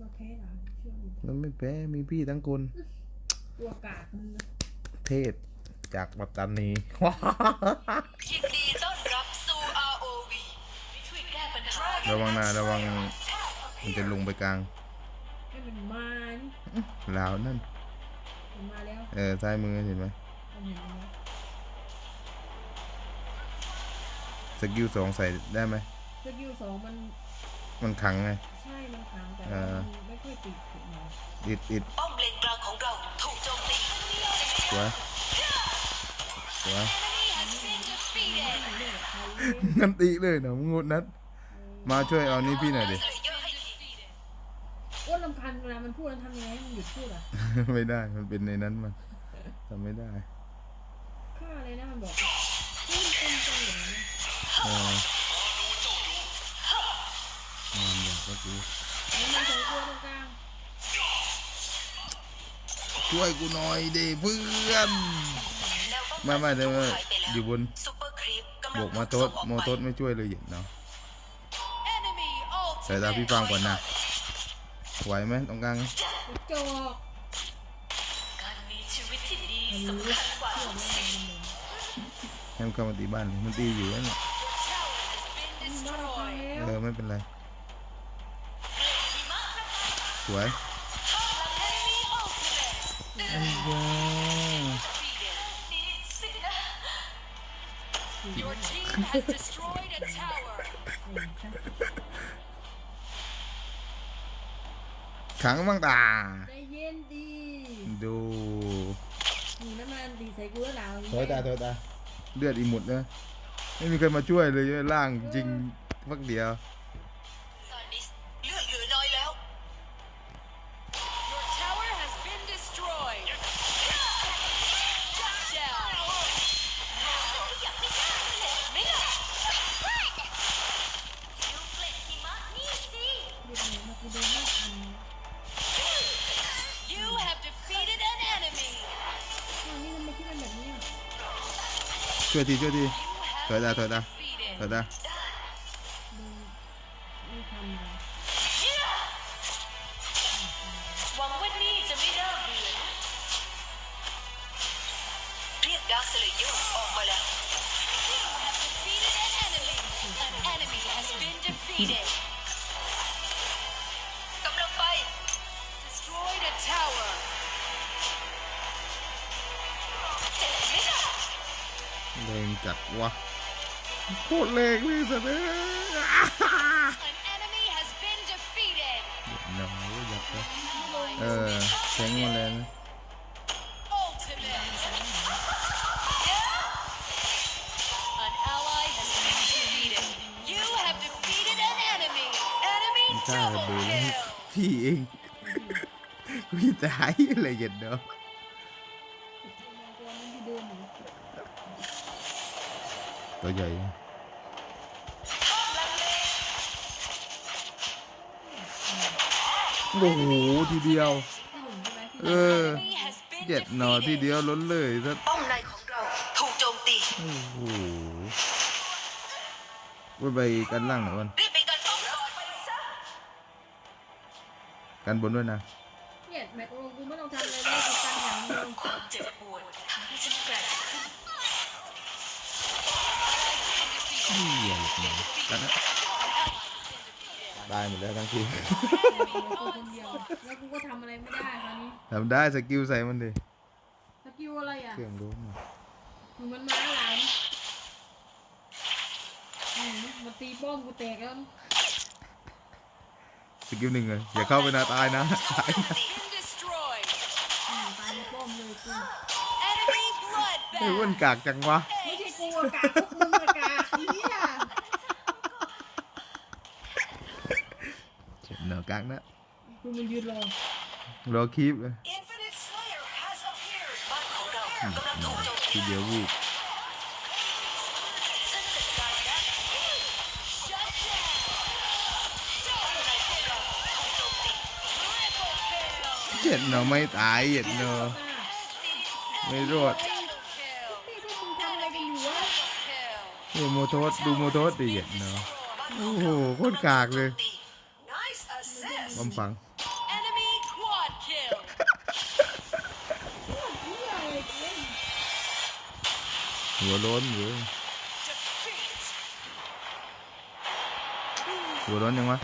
เราแพ้เหรอเชื่อดิมันไม่แพ้มีพี่ทั้งคน ตัวกากมึงนะเทพจากปัตตานี ยินดีต้อนรับสู่ ROV ช่วยแก้ปัญหาระวังนะระวัง มันจะลงไปกลางให้มันมานี่ลาวนั่น มันมาแล้วเออซ้ายมือเห็นไหมมันเห็นแล้วสกิลสองใส่ได้ไหมสกิลสองมัน มันขังไง ใช่มันขังแต่เอว่าอมันไม่ค่อยติดถึงมาอิดอิดป้อมเลนกลางของเราถูกโจมตี สวยสวยไม่เลือกใครเลยงั้นตีเลยนะมึงงดนัด มาช่วยเอานี่พี่หน่อยดิอ้วนลำคันเวลามันพูดแล้วทำยังไงให้มันหยุดพูดอะไม่ได้มันเป็นในนั้นมันทำไม่ได้ค่าอะไรนะมันบอกเฮ้ยเป็นจังอย่างนี้เออมันแบบ เมื่อกี้แล้วมันใช้ตัวตรงกลางช่วยกูหน่อยดิเพื่อนไม่ไม่เดี๋ยวอยู่บนซุปเปอร์ครีปกำบลัวกมาโตดโมโตดไม่ช่วยเลยเหย็นเนาะ Enemy ใส่ตาพี่ฟังก่อนนะไหวไหมตรงกลางกระจอกการมีชีวิตที่ดีมันสำรู้คัญกว่าเชื่อไม่ได้มันเลยให้มันเข้ามาตีบ้านเลยมันตีอยู่นั่นแหละ Been มันบ้าพัง destroyed แล้วเออไม่เป็นไร สวย Enemy ultimate ไอ้ยา Your team has destroyed a tower เห็นซะขังบ้างตาใจเย็นดีดูนี่น้ำ ช่วยทีช่วยทีถอย have ตาถอยตา defeated ถอยตาเดินไม่ทันเลยหวังว่านี่จะไม่น่าเบื่อเรียกดาร์คสเลเยอร์ออกมาแล้ว You have defeated an enemy. An enemy has been defeated. จัดวะโคตรแรงเลยสัตว์เอ้ย An enemy has been defeated. หนาวอยากจะ Ally เอ has อ been แข็งมาแล้วนะ ultimate. An ally has been defeated. You have defeated an enemy. Enemy มันกล้าระ double เบิด kill. พี่เองพี่ตายอะไรเย็นเนาะ ตัวใหญ่โอ้โหทีเดียวที่หนึ่งใช่ไหมที่เออ Enemy has been เจ็ดหนอที defeated. เดียวล้นเลยสักป้อมในของเราถูกโจมตี โอ้โหว่าไปกันล่างหน่อยวันรีบไปกันป้อมก่อนไปซะกันบนด้วยนะเนี่ยแม็กโลกูไม่ต้องทำอะไรเลยกูตั้งอย่างเดียวความเจ็บปวดทำให้ฉันแกร่งขึ้น เหี้ยหลุดหนีกันนะตายหมดแล้วทั้งทีมกูคนเดียวแล้วกูก็ทำอะไรไม่ได้ตอนนี้ทำได้สกิลใส่มันดิสกิลอะไรอะ เครื่องรู้มามึงมันม้าหลานอืมมาตีป้อมกูแตกแล้วสกิลหนึ่งเลยอย่าเข้าไปนะตายนะ Been destroyed. อืมตายในป้อมเลยกู Enemy ไอ้อ้วน bloodbath. กากจังวะ ไม่ใช่กูอากาศพวกมึงอากาศเฮีย เจ็บหนอกากนะกูมายืนรอรอคลิปเลย Infinite Slayer has appeared. บ้านของเรากำลังถูกโจมทีตีเดียววูบฉันจัดการนะ Shut down. เจ้าอะไรพวกเราถูกโจมตี Triple kill. เจ็ดหนอไม่ตายเจ็ดหนอไม่รอด Double kill. นี่พวกมึงทำอะไรกันอยู่วะ Kill. ดูโมโทสดูโมโทสดิเจ็ดหนอโอ้โหโคตรกากเลย ป้อมฟังหัวร้อนอยู่หัวร้อนยังวะ